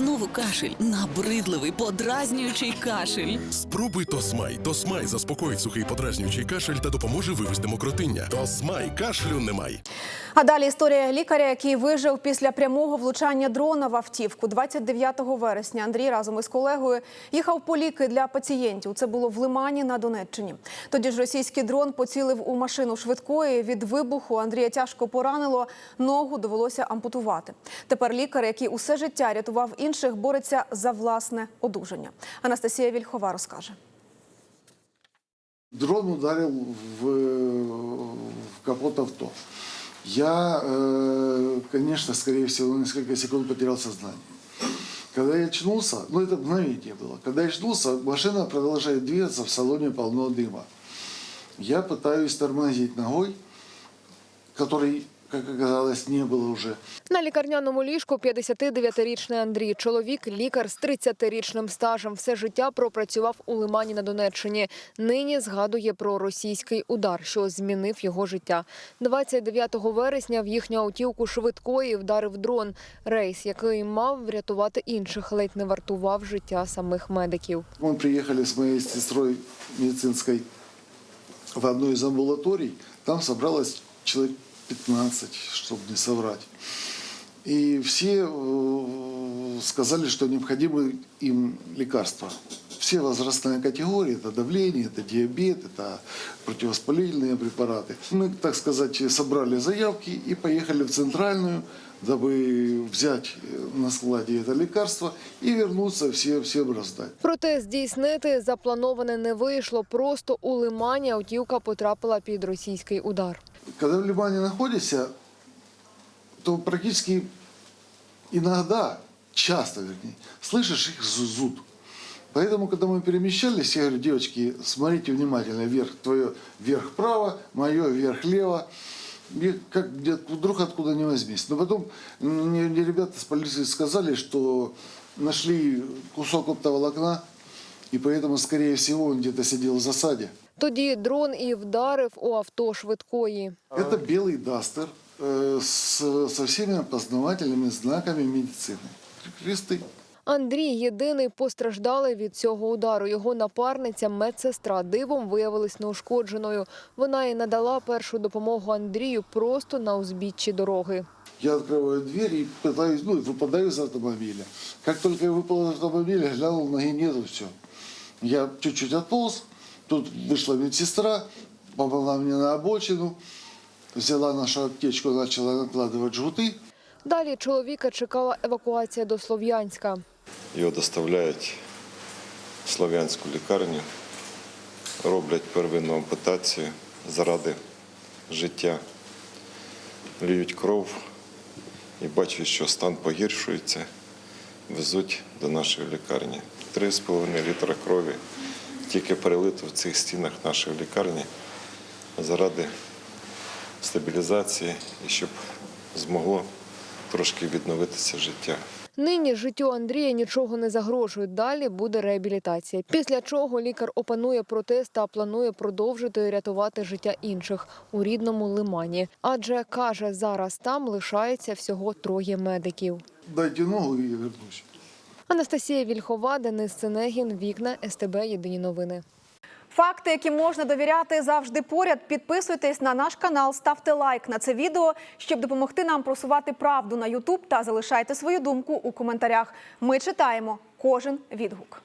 Знову кашель, набридливий, подразнюючий кашель. Спробуй Тосмай. Тосмай заспокоїть сухий подразнюючий кашель та допоможе вивести мокротиння. Тосмай кашлю немає. А далі історія лікаря, який вижив після прямого влучання дрона в автівку. 29 вересня Андрій разом із колегою їхав по ліки для пацієнтів. Це було в Лимані на Донеччині. Тоді ж російський дрон поцілив у машину швидкої. Від вибуху Андрія тяжко поранило. Ногу довелося ампутувати. Тепер лікар, який усе життя рятував інших, бореться за власне одужання. Анастасія Вільхова розкаже. Дрон ударил в, в капот авто. Я, э, конечно, скорее всего, на несколько секунд потерял сознание. Когда я очнулся, ну это мгновение было, когда я очнулся, машина продолжает двигаться, в салоне полно дыма. Я пытаюсь тормозить ногой, которой, как оказалось, не было уже. На лікарняному ліжку 59-річний Андрій. Чоловік, лікар з 30-річним стажем. Все життя пропрацював у Лимані на Донеччині. Нині згадує про російський удар, що змінив його життя. 29 вересня в їхню автівку швидкої вдарив дрон. Рейс, який мав врятувати інших, ледь не вартував життя самих медиків. Мы приехали с моей сестрой медицинской в одну из амбулаторий. Там собралось человек 15, чтобы не соврать. И все э, сказали, что необходимы им лекарства. Все возрастные категории, это давление, это диабет, это противовоспалительные препараты. Мы, так сказать, собрали заявки и поехали в центральную, дабы взять э, на складе это лекарство и вернуться все, всем раздать. Проте здійснити заплановане не вийшло. Просто у Лимані автівка потрапила під російський удар. Когда в Лимане находишься, то практически иногда, часто вернее, слышишь их зуд. Поэтому, когда мы перемещались, я говорю, девочки, смотрите внимательно, вверх твое, вверх право, мое вверх лево. И как вдруг откуда не возьмись. Но потом мне, мне ребята с полиции сказали, что нашли кусок оптоволокна, и поэтому, скорее всего, он где-то сидел в засаде. Тоді дрон і вдарив у авто швидкої. Это белый дастер э, с, со всеми опознавательными знаками медицины. Кресты. Андрій єдиний постраждалий від цього удару. Його напарниця, медсестра, дивом виявилась неушкодженою. Вона і надала першу допомогу Андрію просто на узбіччі дороги. Я открываю дверь и пытаюсь, ну, выпадаю из автомобиля. Как только я выпал из автомобиля, глянул, ноги нету, все. Я чуть-чуть отполз, тут вышла медсестра, помогла мне на обочину, взяла нашу аптечку, начала накладывать жгуты. Далі чоловіка чекала евакуація до Слов'янська. Його доставляють в Слов'янську лікарню, роблять первинну ампутацію заради життя, ліють кров і бачать, що стан погіршується, везуть до нашої лікарні. 3,5 літра крові тільки перелито в цих стінах нашої лікарні заради стабілізації і щоб змогло трошки відновитися життя. Нині життю Андрія нічого не загрожує. Далі буде реабілітація. Після чого лікар опанує протез та планує продовжити рятувати життя інших у рідному лимані. Адже каже, зараз там лишається всього троє медиків. Дайте ногу и я вернусь. Анастасія Вільхова, Денис Синегін, Вікна, СТБ. Єдині новини. Факти, які можна довіряти, завжди поряд. Підписуйтесь на наш канал, ставте лайк на це відео, щоб допомогти нам просувати правду на Ютуб та залишайте свою думку у коментарях. Ми читаємо кожен відгук.